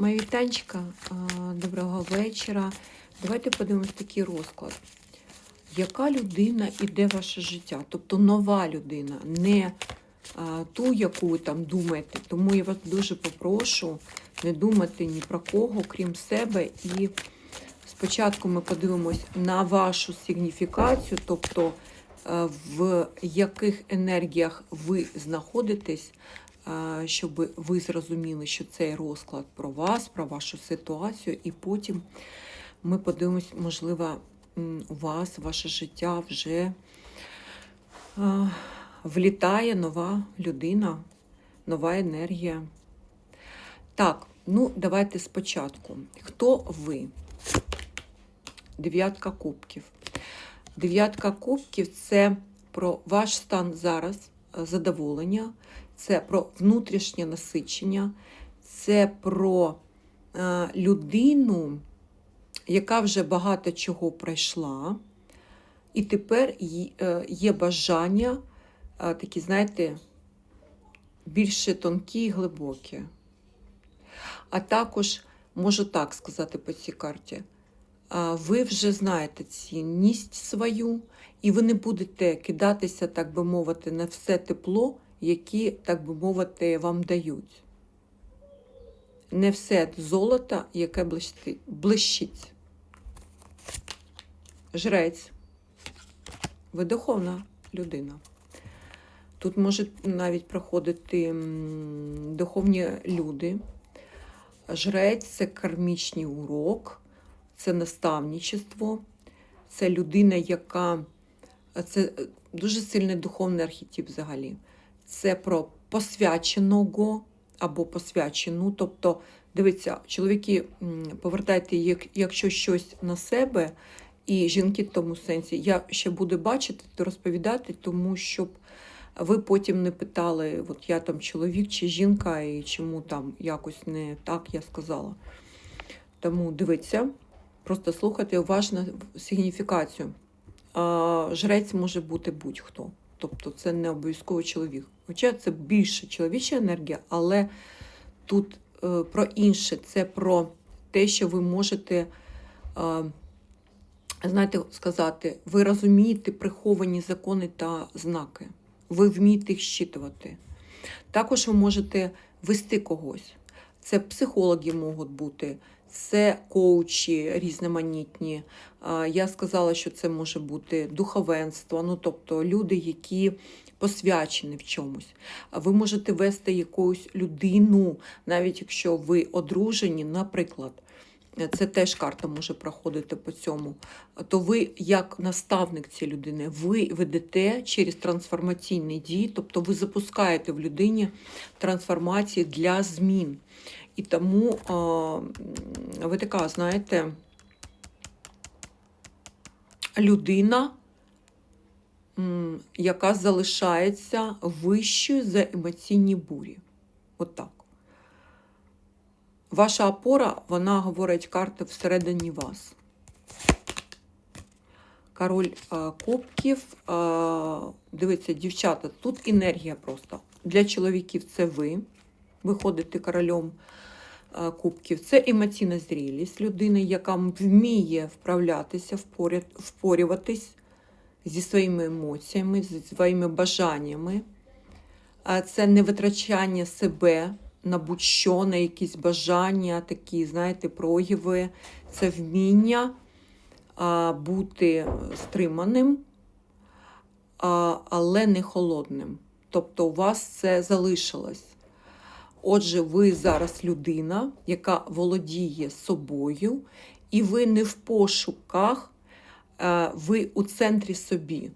Мої вітанчика, доброго вечора. Давайте подивимось такий розклад. Яка людина іде в ваше життя? Тобто нова людина, не ту, яку ви там думаєте. Тому я вас дуже попрошу не думати ні про кого, крім себе. І спочатку ми подивимось на вашу сигніфікацію, тобто в яких енергіях ви знаходитесь, щоб ви зрозуміли, що цей розклад про вас, про вашу ситуацію, і потім ми подивимось, можливо, у вас, ваше життя вже влітає нова людина, нова енергія. Так, ну давайте спочатку. Хто ви? Дев'ятка кубків. Дев'ятка кубків це про ваш стан зараз, задоволення, це про внутрішнє насичення, це про е, людину, яка вже багато чого пройшла, і тепер е, є бажання, е, такі, знаєте, більше тонкі і глибокі. А також можу так сказати по цій карті. Ви вже знаєте цінність свою, і ви не будете кидатися, так би мовити, на все тепло, яке, так би мовити, вам дають. Не все золото, яке блищить. Жрець. Ви духовна людина. Тут можуть навіть проходити духовні люди. Жрець це кармічний урок, це наставничество, це людина, яка це е, дуже сильний духовний архетип взагалі. Це про посвяченого або посвячену. Тобто, дивіться, чоловіки, повертайте, як- якщо щось на себе, і жінки в тому сенсі, я ще буду бачити, то розповідати, тому щоб ви потім не питали, от я там чоловік чи жінка, і чому там якось не так я сказала. Тому дивіться, просто слухайте уважно сигніфікацію. Жрець може бути будь-хто. Тобто це не обов'язково чоловік. Хоча це більше чоловіча енергія, але тут е, про інше, це про те, що ви можете. знаєте, сказати, ви розумієте приховані закони та знаки, ви вмієте їх щитувати. Також ви можете вести когось. Це психологи можуть бути, це коучі різноманітні. Я сказала, що це може бути духовенство, ну тобто люди, які посвячені в чомусь. Ви можете вести якусь людину, навіть якщо ви одружені, наприклад. Це теж карта може проходити по цьому. То ви, як наставник цієї людини, ви ведете через трансформаційні дії, тобто ви запускаєте в людині трансформації для змін. І тому а, ви така, знаєте, людина, яка залишається вищою за емоційні бурі. Отак. Ваша опора, вона говорить карти всередині вас. Король е, кубків. Е, дивіться, дівчата, тут енергія просто. Для чоловіків це ви. Ви ходите королем е, кубків. Це емоційна зрілість людини, яка вміє вправлятися, впорюватись зі своїми емоціями, зі своїми бажаннями. Це не витрачання себе на будь-що, на якісь бажання, такі, знаєте, прояви. Це вміння бути стриманим, але не холодним. Тобто у вас це залишилось. Отже, ви зараз людина, яка володіє собою, і ви не в пошуках, е, ви у центрі собі.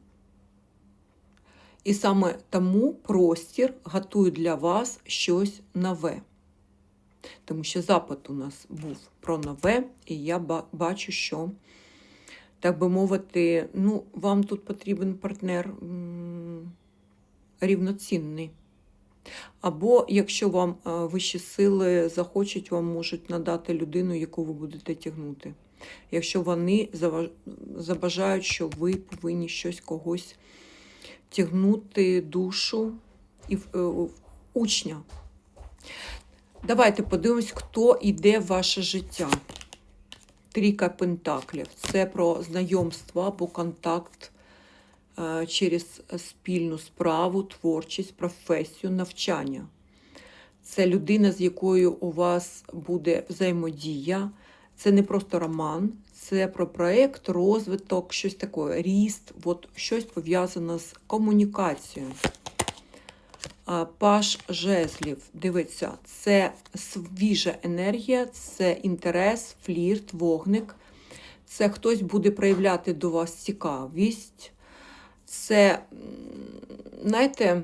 І саме тому простір готує для вас щось нове. Тому що запит у нас був про нове, і я бачу, що, так би мовити, ну, вам тут потрібен партнер рівноцінний. Або якщо вам е, вищі сили захочуть, вам можуть надати людину, яку ви будете тягнути. Якщо вони забажають, що ви повинні щось когось тягнути душу і е, учня. Давайте подивимось, хто йде в ваше життя. Трійка Пентаклів. Це про знайомство або контакт через спільну справу, творчість, професію, навчання. Це людина, з якою у вас буде взаємодія. Це не просто роман, це про проєкт, розвиток, щось таке, ріст, от щось пов'язане з комунікацією. Паш жезлів, дивіться, це свіжа енергія, це інтерес, флірт, вогник. Це хтось буде проявляти до вас цікавість. Це, знаєте,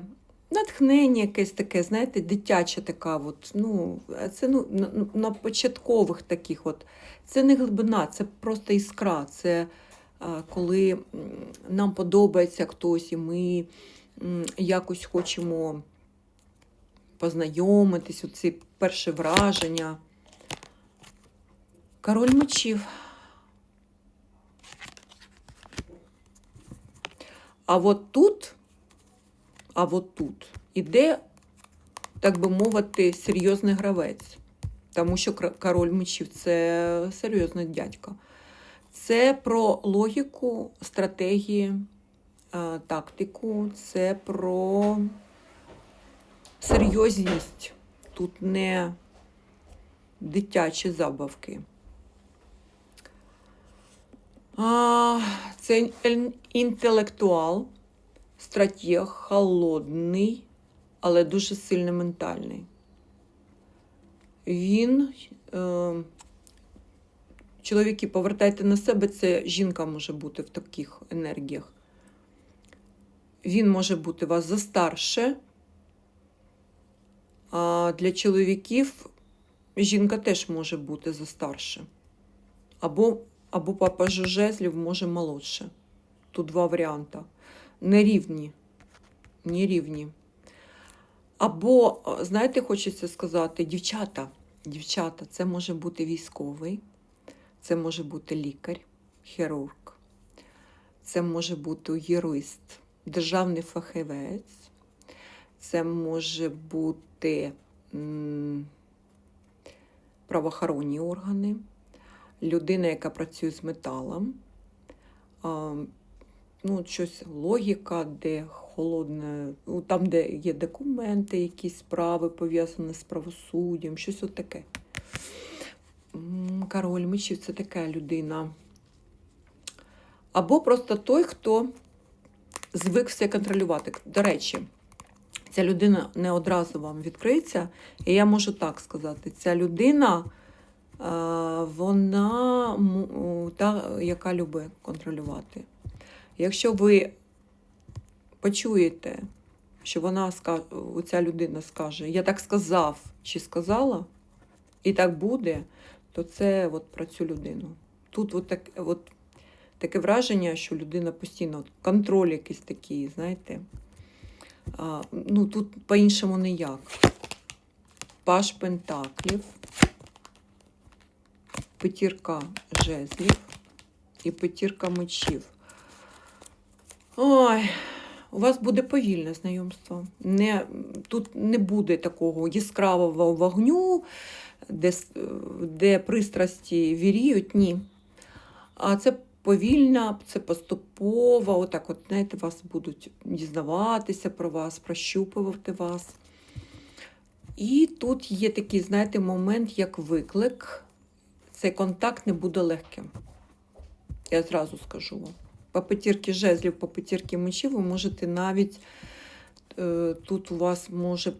натхнення якесь таке, знаєте, дитяча така. От, ну, це ну, на, на початкових таких. От. Це не глибина, це просто іскра. Це коли нам подобається хтось, і ми якось хочемо познайомитись, оці перші враження. Король мечів. А от тут, а от тут іде, так би мовити, серйозний гравець. Тому що король мечів це серйозний дядько. Це про логіку, стратегії, е, тактику, це про серйозність. Тут не дитячі забавки. Це інтелектуал, стратег, холодний, але дуже сильно ментальний. Він, е, чоловіки, повертайте на себе, це жінка може бути в таких енергіях. Він може бути вас застарше, а для чоловіків жінка теж може бути застарше. Або, або папа жезлів може молодше. Тут два варіанти. Нерівні. Нерівні. Або, е, знаєте, хочеться сказати, дівчата, дівчата, це може бути військовий, це може бути лікар, хірург, це може бути юрист, державний фахівець, це може бути правоохоронні органи, людина, яка працює з металом, ну, щось логіка, де холодне, ну, там, де є документи, якісь справи пов'язані з правосуддям, щось от таке. Король мечів це така людина. Або просто той, хто звик все контролювати. До речі, ця людина не одразу вам відкриється. І я можу так сказати: ця людина, вона та, яка любить контролювати. Якщо ви почуєте, що вона ця людина скаже, я так сказав чи сказала, і так буде, то це от про цю людину. Тут от так, от таке враження, що людина постійно контроль якийсь такий, знаєте. А, ну, тут по-іншому ніяк. Паш Пентаклів, п'ятірка жезлів і п'ятірка мечів. Ой, у вас буде повільне знайомство. Не, тут не буде такого яскравого вогню, де, де пристрасті віріють, ні. А це повільно, це поступово, отак, от, знаєте, вас будуть дізнаватися про вас, прощупувати вас. І тут є такий, знаєте, момент, як виклик. Цей контакт не буде легким. Я зразу скажу вам. По п'ятірки жезлів, по п'ятірки мечів ви можете навіть е, тут у вас може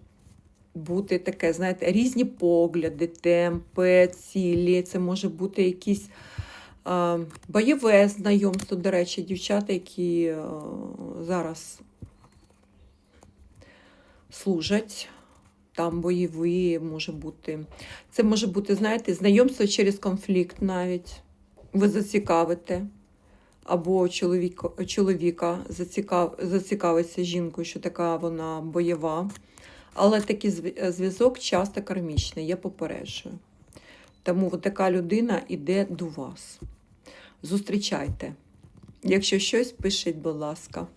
бути таке, знаєте, різні погляди, темпи, цілі. Це може бути якісь бойове знайомство, до речі, дівчата, які е, зараз служать. Там бойові може бути. Це може бути, знаєте, знайомство через конфлікт навіть. Ви зацікавите. Або чоловік, чоловіка зацікав, зацікавиться жінкою, що така вона бойова. Але такий зв'язок часто кармічний, я попереджую. Тому така людина йде до вас. Зустрічайте. Якщо щось, пишіть, будь ласка.